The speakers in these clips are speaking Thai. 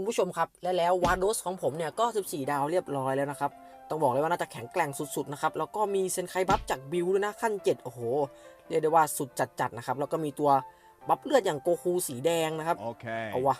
คุณผู้ชมครับ และแล้ววาโดสของผมเนี่ยก็ 14 ดาวเรียบร้อยแล้วนะครับ ต้องบอกเลยว่าน่าจะแข็งแกร่งสุดๆนะครับ แล้วก็มีเซนไคบัฟจากบิวด้วยนะขั้น 7 โอ้โห เรียกได้ว่าสุดจัดๆนะครับ แล้วก็มีตัวบัฟเลือดอย่างโกคูสีแดงนะครับ Okay. เอาวะ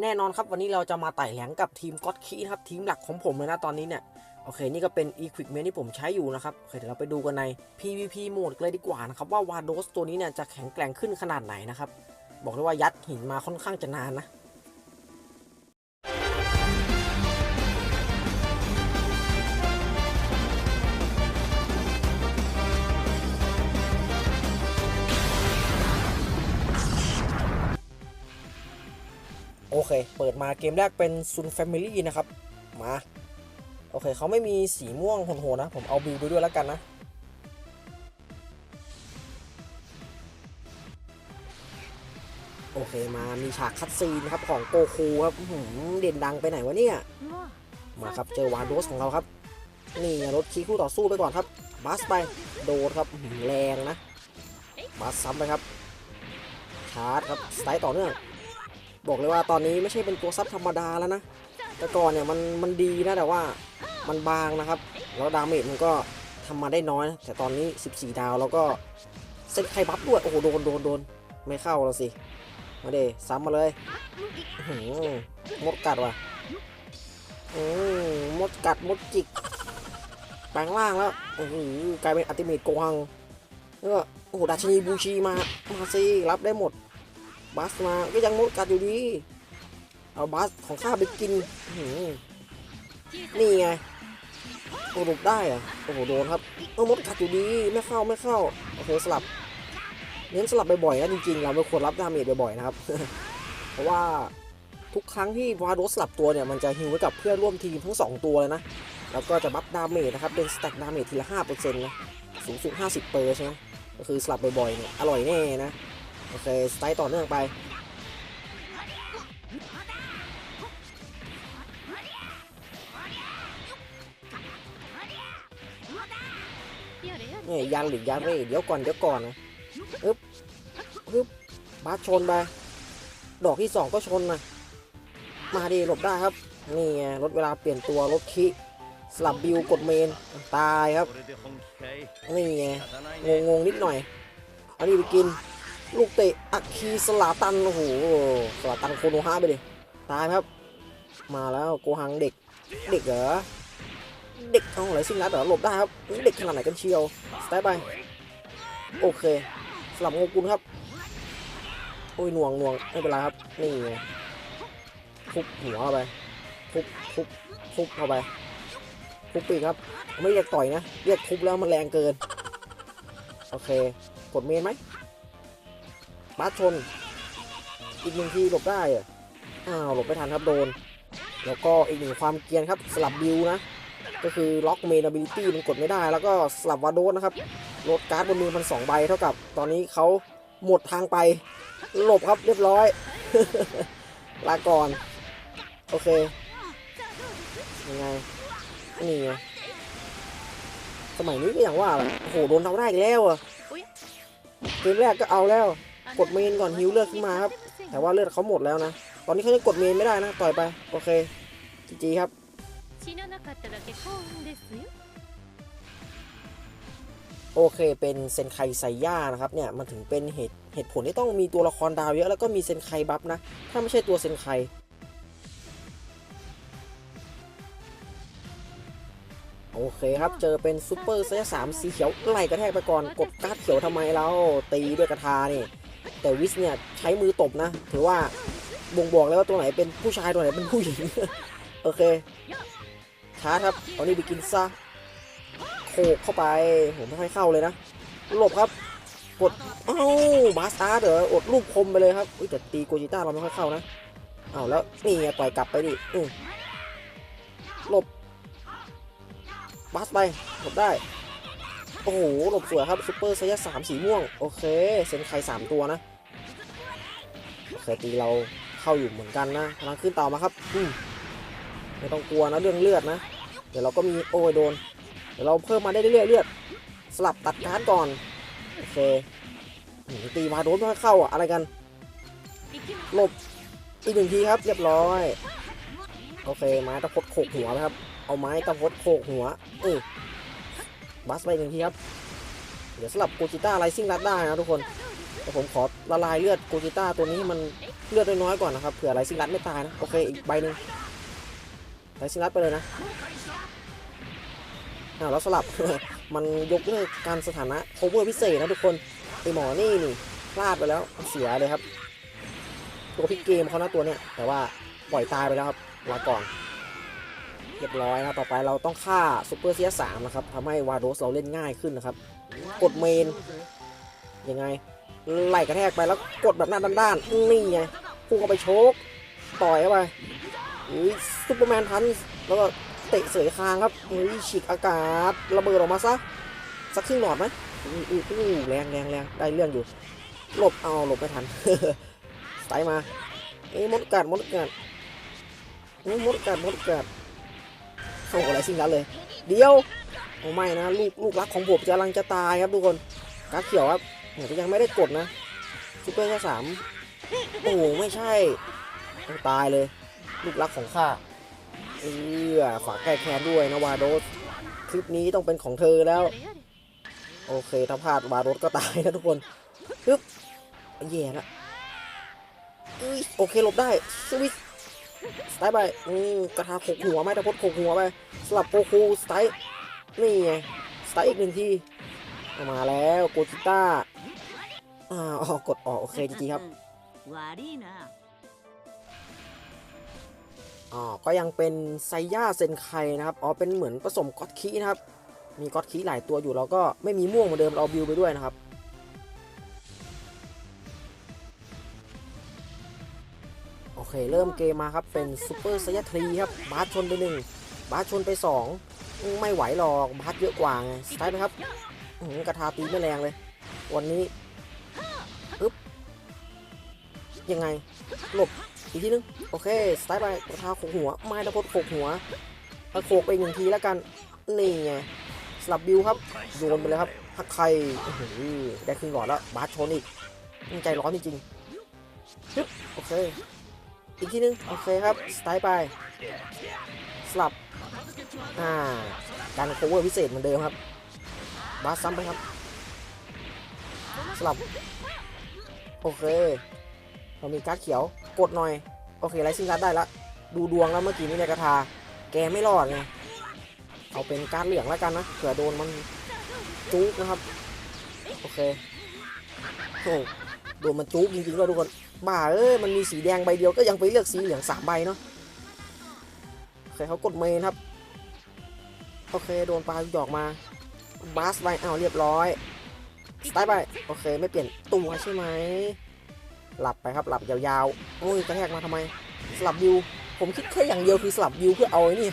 แน่นอนครับวันนี้เราจะมาไต่แหลงกับทีมก็อตคีนะครับทีมหลักของผมเลยนะตอนนี้เนี่ยโอเค นี่ก็เป็น Equipment ที่ผมใช้อยู่นะครับโอเคเดี๋ยวเราไปดูกันใน PVP โหมดเลยดีกว่านะครับ ว่าวาโดสตัวนี้เนี่ยจะแข็งแกร่งขึ้นขนาดไหนนะครับ บอกเลยว่ายัดหินมาค่อนข้างจะนานนะ เค เปิดมาเกมแรกเป็นซุนแฟมิลี่นะครับ มา โอเคเขาไม่มีสีม่วงโหดๆนะ ผมเอาบิวไปด้วยแล้วกันนะ โอเคมามีฉากคัดซีนครับของโกคูครับหือเด่นดังไปไหนวะเนี่ย มาครับเจอวานโดสของเราครับ นี่รถคีคู่ต่อสู้ไปก่อนครับบัสไปโดดครับแรงนะบัสซ้ำไปครับชาร์จครับสไตล์ต่อเนื่อง บอกเลยว่าตอนนี้ไม่ใช่เป็นตัวซับธรรมดาแล้วนะ แต่ก่อนเนี่ยมันมันดีนะแต่ว่ามันบางนะครับ แล้วดาเมจมันก็ทำมาได้น้อยนะแต่ตอนนี้ 14 ดาวแล้วก็เซตไคบัฟด้วย โอ้โหโดนโดนโดนไม่เข้าแล้วสิ มาเดซ้ำมาเลยมดกัดว่ะมดกัดมดจิกแปลงร่างแล้วโอ้โหกลายเป็นอัติเมตโกหังแล้วก็โอ้โหดาชินีบูชีมา มาสิรับได้หมด บัสมาก็ยังมดกัดอยู่ดี เอาบัสของข้าไปกินนี่ไงโอ้หลบได้เหรอะโอ้โหโดนครับเออมดกัดอยู่ดีไม่เข้าไม่เข้าโอเคสลับเน้นสลับบ่อยๆนะจริงๆเราไม่ควรรับดาเมจบ่อยๆนะครับ เพราะว่าทุกครั้งที่วาโดสลับตัวเนี่ยมันจะฮิวไว้กับเพื่อนร่วมทีมทั้ง 2 ตัวเลยนะ แล้วก็จะบัฟดาเมจนะครับ เป็นสแต็กดาเมจทีละ5%นะสูงสุด 50เปอร์ใช่ไหมก็คือสลับบ่อยๆเนี่ยอร่อยแน่นะ โอเค สไตล์ต่อเนื่องไป นี่ยันหรือยันไม่เดี๋ยวก่อนเดี๋ยวก่อนนะอึ๊บอึ๊บบาสชนไป ดอกที่สองก็ชนนะมาดีหลบได้ครับ นี่ลดเวลาเปลี่ยนตัวลดคิสลับบิวกดเมน ตายครับ นี่ไงงงงๆนิดหน่อย เอันนี้ไปกิน ลูกเตะอัคคีสลาตัน โอ้โห สลาตันโคโนฮาไปดิตายครับ มาแล้วโกหังเด็ก เด็กเหรอ เด็กเอาไหนซิงรัดเหรอ หลบได้ครับ เด็กขนาดไหนกันเชียวสไตล์ไป โอเค สลับโงกุลครับ โอ้ยหน่วงหน่วงไม่เป็นไรครับ นี่ไงทุบหัวเข้าไปทุบทุบทุบเข้าไปทุบปีกครับ ไม่เรียกต่อยนะ เรียกทุบแล้วมันแรงเกิน โอเค กดเมนไหม บาสชน อีกหนึ่งทีหลบได้อะอ้าวหลบไม่ทันครับโดน แล้วก็อีกหนึ่งความเกียนครับสลับบิวนะ ก็คือล็อกเมน ability มันกดไม่ได้ แล้วก็สลับวาโดสนะครับลดการ์ดบนมือมัน2ใบเท่ากับตอนนี้เขาหมดทางไป หลบครับเรียบร้อย ลาก่อน โอเค ยังไง นี่ไงสมัยนี้ก็อย่างว่าโอ้โหโดนเราได้อีกแล้วอะเกมแรกก็เอาแล้ว กดเมนก่อนฮิวเลือดขึ้นมาครับ แต่ว่าเลือดเขาหมดแล้วนะ ตอนนี้เขาจะกดเมนไม่ได้นะ ต่อยไป โอเคจีจีครับ โอเค เป็นเซนไคไซย่านะครับ เนี่ย มันถึงเป็นเหตุเหตุผลที่ต้องมีตัวละครดาวเยอะ แล้วก็มีเซนไคบัฟนะ ถ้าไม่ใช่ตัวเซนไคโอเคครับ เจอเป็นซูเปอร์ไซส์สามสีเขียวไล่กระแทกไปก่อน กดการ์ดเขียวทำไมเราตีด้วยกระทานี่ แต่วิสเนี่ยใช้มือตบนะ ถือว่าบ่งบอกแล้วว่าตัวไหนเป็นผู้ชายตัวไหนเป็นผู้หญิง โอเคชาร์จครับเอานี่ไปกินซะโขกเข้าไปผมไม่ค่อยเข้าเลยนะหลบครับกดเอ้าบาสตาร์เดออดรูปคมไปเลยครับอุ้ยแต่ตีโกจิต้าเราไม่ค่อยเข้านะเอาแล้วนี่ไงต่อยกลับไปดิอืหลบบาสไปหลบได้ โอ้โหหลบสวยครับซูเปอร์ไซยัสสามสีม่วง โอเค เซนไคสามตัวนะ โอเคตีเราเข้าอยู่เหมือนกันนะพลังขึ้นต่อมาครับอืมไม่ต้องกลัวนะเรื่องเลือดนะ เดี๋ยวเราก็มีโอ้ยโดน เดี๋ยวเราเพิ่มมาได้เรื่อยๆเลือด สลับตัดการ์ดก่อนโอเคหืมตีมาโดนไม่ค่อยเข้าอะอะไรกันหลบอีกหนึ่งทีครับเรียบร้อยโอเคไม้ตะพดโขกหัวนะครับ เอาไม้ตะพดโขกหัวเออบัสไปหนึ่งทีครับ เดี๋ยวสลับโกจิต้าไรซิ่งรัดได้นะทุกคนแต่ ผมขอละลายเลือดโกจิต้าตัวนี้มันเลือดน้อยๆก่อนนะครับเผื่อไรซิ่งรัดไม่ตายนะ โอเค อีกใบหนึ่งไรซิ่งรัดไปเลยนะอ้าวแล้วสลับ มันยกเลิกการสถานะ cover พิเศษนะทุกคนไอหมอนี่นี่พลาดไปแล้วเสียเลยครับ ตัวพิกเกมเขานะตัวเนี้ยแต่ว่าปล่อยตายไปแล้วครับลาก่อนเรียบร้อยนะต่อไปเราต้องฆ่าซูเปอร์เซียสามนะครับทำให้วาโดสเราเล่นง่ายขึ้นนะครับ กดเมนยังไง ไล่กระแทกไปแล้วกดแบบหน้าด้านๆนี่ไงพุ่งเข้าไปโชกต่อยเข้าไปอุ้ยซูเปอร์แมนพันแล้วก็เตะเสยคางครับอุ้ยฉีกอากาศระเบิดออกมาซะสักครึ่งหลอดไหมอุ้อุ้แรงแรงแรงได้เรื่องอยู่หลบเอาหลบไม่ทันสไตล์มาเอ้ยมดกัดมดกัดเอ้ยมดกัดมดกัดโอ้โหอะไรสิ่งนั้นเลย เดียวโอ้ไม่นะลูกลูกรักของผมกำลังจะตายครับทุกคนกาเขียวครับ เนี่ยก็ยังไม่ได้กดนะซูเปอร์แค่สามโอ้ไม่ใช่ตายเลย ลูกรักของข้าเออฝากแก้แค้นด้วยนะวาโดสคลิปนี้ต้องเป็นของเธอแล้ว โอเคถ้าพลาดวาโดสก็ตายนะทุกคนปึ๊บแย่ละโอเคหลบได้สวิตสไตล์ไปอืมกระทาโขกหัวไหมตะพดโขกหัวไปสลับโกคูสไตล์นี่ไงสไตล์อีกหนึ่งทีมาแล้วโกจิต้า อ่าออกดออกโอเคจริงๆครับอ๋อก็ยังเป็นไซย่าเซนไคนะครับอ๋อเป็นเหมือนผสมก็อดคีนะครับ มีก็อดคีหลายตัวอยู่เราก็ไม่มีม่วงเหมือนเดิมเราบิวไปด้วยนะครับโอเค เริ่มเกมมาครับเป็นซูเปอร์ไซย่าทรีครับบาสชนไปหนึ่งบาสชนไปสองไม่ไหวหรอกบาสเยอะกว่าไงสไตล์ไหมครับกระทาตีไม่แรงเลย วันนี้ ยังไง หลบ อีกทีนึง โอเค สไตล์ไปกระทาโขกหัว ไม้ตะพดโขกหัวแล้วโขกไปอีกหนึ่งทีแล้วกัน นี่ไง สลับบิวครับ โยนไปเลยครับพักไข่อื้อหือได้ครึ่อดแล้ว บาสชนอีกใจร้อนจริงๆฮึบโอเค อีกทีนึง โอเคครับ สไตล์ไป สลับ อ่า การโคเวอร์พิเศษเหมือนเดิมครับ บาสซ้ำไปครับ สลับ โอเค เรามีการ์ดเขียวกดหน่อย โอเคไลซิ่งการ์ดได้ละดูดวงแล้วเมื่อกี้นี้ในกระทา แกไม่รอดไงเอาเป็นการ์ดเหลืองแล้วกันนะเผื่อโดนมันจุกนะครับ โอเคโอ้โดนมันจุกจริงๆด้วยทุกคนบ้าเอ้ยมันมีสีแดงใบเดียวก็ยังไปเลือกสีเหลืองสามใบเนาะโอเคเขากดเมนครับโอเคโดนปลาหยอกมาบาสไปอ้าเรียบร้อยไตล์ไปโอเคไม่เปลี่ยนตัวใช่ไหม หลับไปครับหลับยาวๆโอ้ยกระแทกมาทำไมสลับวิว ผมคิดแค่อย่างเดียวคือสลับวิวเพื่อเอาไอ้นี่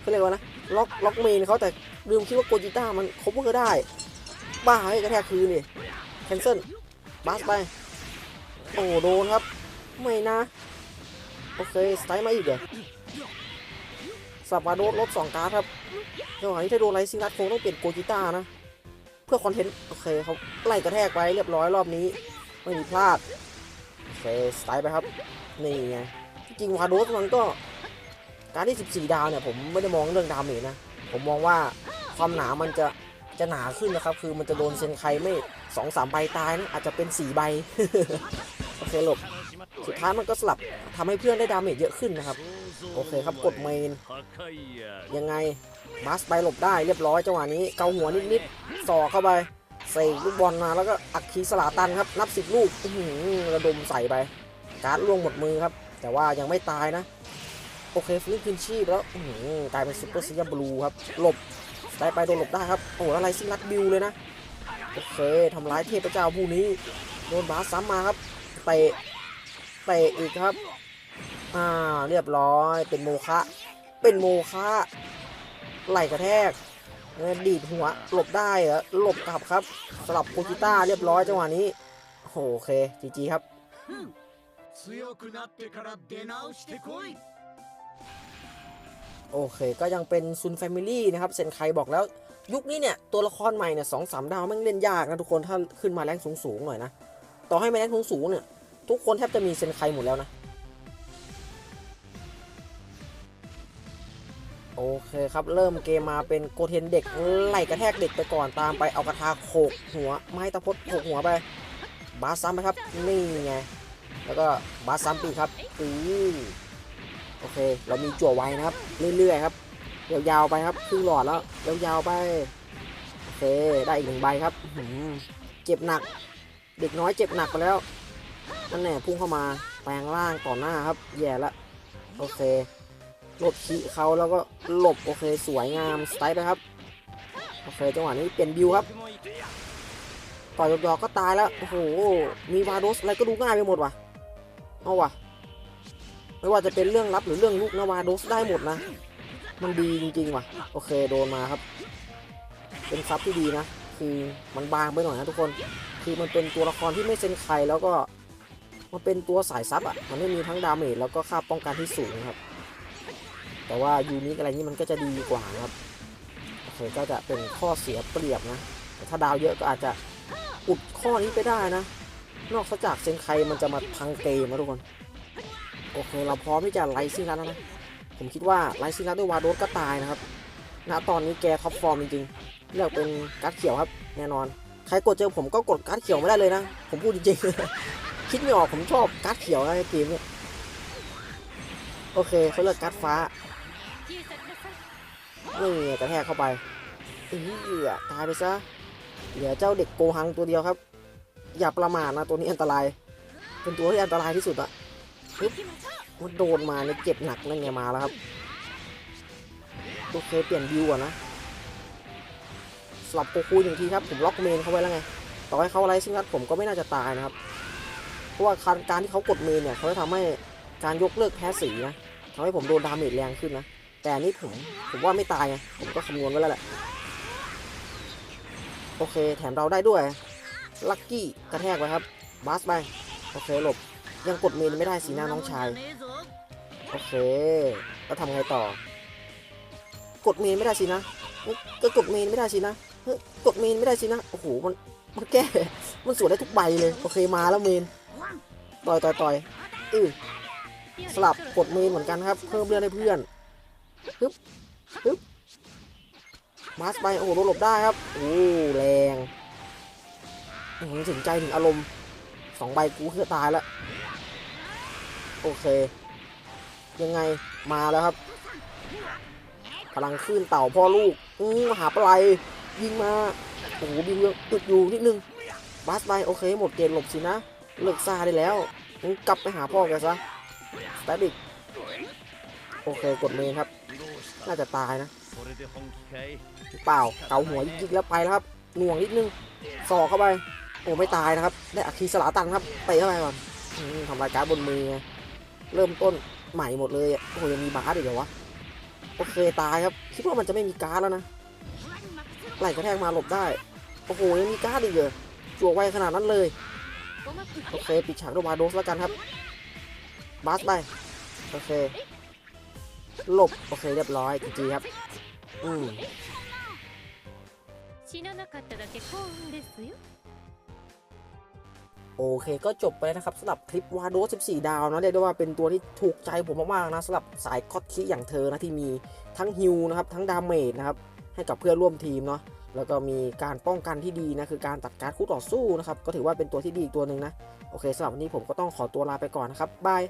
เขาเรียกว่านะล็อกล็อกเมนเขาแต่ลืมคิดว่าโกจิต้ามันคบก็ได้ บ้าเฮ้ยกระแทกคืนนี่แคนเซิลบาสไป โอ้โดนครับ ไม่นะ โอเคสไตล์มาอีกเหรอสับวาโดสลดสองการ์ดครับจังหวะนี้ถ้าโดนไรซิงรัดคงต้องเปลี่ยนโกจิต้านะ เพื่อคอนเทนต์ โอเคเขาไล่กระแทกไปเรียบร้อยรอบนี้ ไม่มีพลาด เคสไตล์ไปครับ นี่ไงจริงวาโดสมันก็การที่ 14 ดาวเนี่ย ผมไม่ได้มองเรื่องดาเมจนะ ผมมองว่าความหนามันจะจะหนาขึ้นนะครับ คือมันจะโดนเซนไคไม่สองสามใบตายนะอาจจะเป็นสี่ใบ โอเคหลบ สุดท้ายมันก็สลับทำให้เพื่อนได้ดาเมจเยอะขึ้นนะครับ โอเคครับกดเมน ยังไงบัสไปหลบได้เรียบร้อยจังหวะนี้ เกาหัวนิดๆสอเข้าไป ใส่ลูกบอลมาแล้วก็อัดคีสลาตันครับ นับสิบลูกระดมใส่ไป การ์ดล่วงหมดมือครับ แต่ว่ายังไม่ตายนะ โอเคฟื้นคืนชีพแล้วกลายเป็นซุปเปอร์ซียบลูครับ หลบได้ไปโดนหลบได้ครับ โอ้โหอะไรซิลัดบิวเลยนะ โอเคทำร้ายเทพเจ้าผู้นี้ โดนบาสซ้ำมาครับเตะเตะอีกครับอ่าเรียบร้อยเป็นโมฆะเป็นโมฆะไหลกระแทก ดีดหัวหลบได้เหรอหลบกลับครับสลับโคจิต้าเรียบร้อยจังหวะนี้โอเคจีจีครับโอเคก็ยังเป็นซุนแฟมิลี่นะครับเซนไคบอกแล้ว ยุคนี้เนี่ย ตัวละครใหม่เนี่ยสองสามดาวมันเล่นยากนะทุกคนถ้าขึ้นมาแรงสูงๆหน่อยนะ ต่อให้มาแรงสูงๆเนี่ย ทุกคนแทบจะมีเซนไคหมดแล้วนะ โอเคครับ เริ่มเกมมาเป็นโกเทนเด็กไล่กระแทกเด็กไปก่อนตามไปเอากระทาโขกหัว ไม้ตะพดโขกหัวไป บาสซ้ำไปครับ นี่ไง แล้วก็บาสซ้ำปีครับอือโอเค เรามีจั่วไว้นะครับ เรื่อยๆครับยาวๆไปครับครึ่งหลอดแล้วยาวๆไปโอเคได้อีกหนึ่งใบครับเจ็บหนัก เด็กน้อยเจ็บหนักไปแล้วนั่นแน่พุ่งเข้ามาแปลงร่างต่อหน้าครับ แย่ละโอเค หลบขีเขาแล้วก็หลบโอเคสวยงามสไตล์ไปครับโอเคจังหวะนี้เปลี่ยนบิวครับต่อยหยอกๆก็ตายแล้วโอ้โหมีวาโดสอะไรก็ดูง่ายไปหมดว่ะเอาว่ะไม่ว่าจะเป็นเรื่องลับหรือเรื่องลุกนะวาโดสได้หมดนะ มันดีจริงๆว่ะ โอเคโดนมาครับ เป็นซับที่ดีนะ คือมันบางไปหน่อยนะทุกคน คือมันเป็นตัวละครที่ไม่เซนใครแล้วก็มันเป็นตัวสายซับอะ มันไม่มีทั้งดาเมจแล้วก็ค่าป้องกันที่สูงครับ แต่ว่ายูนิคอะไรนี้มันก็จะดีกว่าครับโอเคก็จะเป็นข้อเสียเปรียบนะแต่ถ้าดาวเยอะก็อาจจะอุดข้อนี้ไปได้นะ นอกจากเซนไคมันจะมาพังเกมนะทุกคนโอเคเราพร้อมที่จะไลซิ่งแล้วนะผมคิดว่าไลซิ่งแล้วด้วยวาโดสก็ตายนะครับณตอนนี้แกท็อปฟอร์มจริงๆเลือกเป็นการ์ดเขียวครับแน่นอนใครกดเจอผมก็กดการ์ดเขียวไม่ได้เลยนะ ผมพูดจริงๆ คิดไม่ออกผมชอบการ์ดเขียวในเกมเนี่ยโอเคเขาเลือกการ์ดฟ้า นี่กระแทกเข้าไปเออตายไปซะ เหลือเจ้าเด็กโกหังตัวเดียวครับ อย่าประมาทนะตัวนี้อันตราย เป็นตัวที่อันตรายที่สุดอะปึ๊บมันโดนมาเนี่ยเจ็บหนักนั่นไงมาแล้วครับโอเคเปลี่ยนบิวก่อนนะสลับโกคูหนึ่งทีครับ ผมล็อกเมนเขาไว้แล้วไง ต่อให้เขาอะไรซึ่งนัดผมก็ไม่น่าจะตายนะครับ เพราะว่าการการที่เขากดเมนเนี่ยเขาจะทำให้การยกเลิกแพ้สีนะทำให้ผมโดนดาเมจแรงขึ้นนะ แต่นนี่ผมผมว่าไม่ตายไงผมก็คำนวณไว้แล้วแหละ โอเค แถมเราได้ด้วย ลักกี้กระแทกไปครับบาสไป โอเคหลบ ยังกดเมนไม่ได้สีหน้าน้องชาย โอเค แล้วทำไงต่อ กดเมนไม่ได้สินะ ก็กดเมนไม่ได้สินะกดเมนไม่ได้สินะ โอ้โห มัน มันแก้ มันสวนได้ทุกใบเลย โอเค มาแล้วเมน ต่อยต่อยต่อยอือสลับกดเมนเหมือนกันครับ เพิ่มเลือดให้เพื่อน ฮึบฮึบมาสไปโอ้โหโดนหลบได้ครับโอ้แรงหือถึงใจถึงอารมณ์สองใบกูเคือตายแล้วโอเค ยังไงมาแล้วครับพลังขึ้นเต่าพ่อลูกอือหาปลายยิงมาโอ้โหบินเรื่องอึดอยู่นิดนึงบาสไปโอเค หมดเกณฑ์หลบสินะ เลิกซาได้แล้วกลับไปหาพ่อแกซะสแตติกโอเค กดเมนครับ น่าจะตายนะ เปล่าเกาหัวยิงแล้วไปแล้วครับหน่วงนิดนึงสอกเข้าไป โอ้ไม่ตายนะครับ ได้อัคคีสลาตันครับเตะเข้าไปก่อนทำรายการบนมือ เริ่มต้นใหม่หมดเลยโอ้ยังมีบาสอีกเหรอวะโอเคตายครับ คิดว่ามันจะไม่มีการ์ดแล้วนะไหลกระแทกมาหลบได้ โอ้โหยังมีการ์ดอีกเหรอจั่วไวขนาดนั้นเลย โอเคปิดฉากด้วยวาโดสแล้วกันครับบาสไป โอเค หลบ โอเคเรียบร้อยจริงๆครับ อืมโอเคก็จบไปนะครับสำหรับคลิปวาโด14 ดาวนะเรียกได้ว่าเป็นตัวที่ถูกใจผมมากๆนะสำหรับสายคอตคิอย่างเธอนะที่มีทั้งฮิวนะครับทั้งดาเมจนะครับให้กับเพื่อนร่วมทีมเนาะแล้วก็มีการป้องกันที่ดีนะคือการตัดการคู่ต่อสู้นะครับก็ถือว่าเป็นตัวที่ดีอีกตัวหนึ่งนะโอเคสำหรับวันนี้ผมก็ต้องขอตัวลาไปก่อนนะครับบาย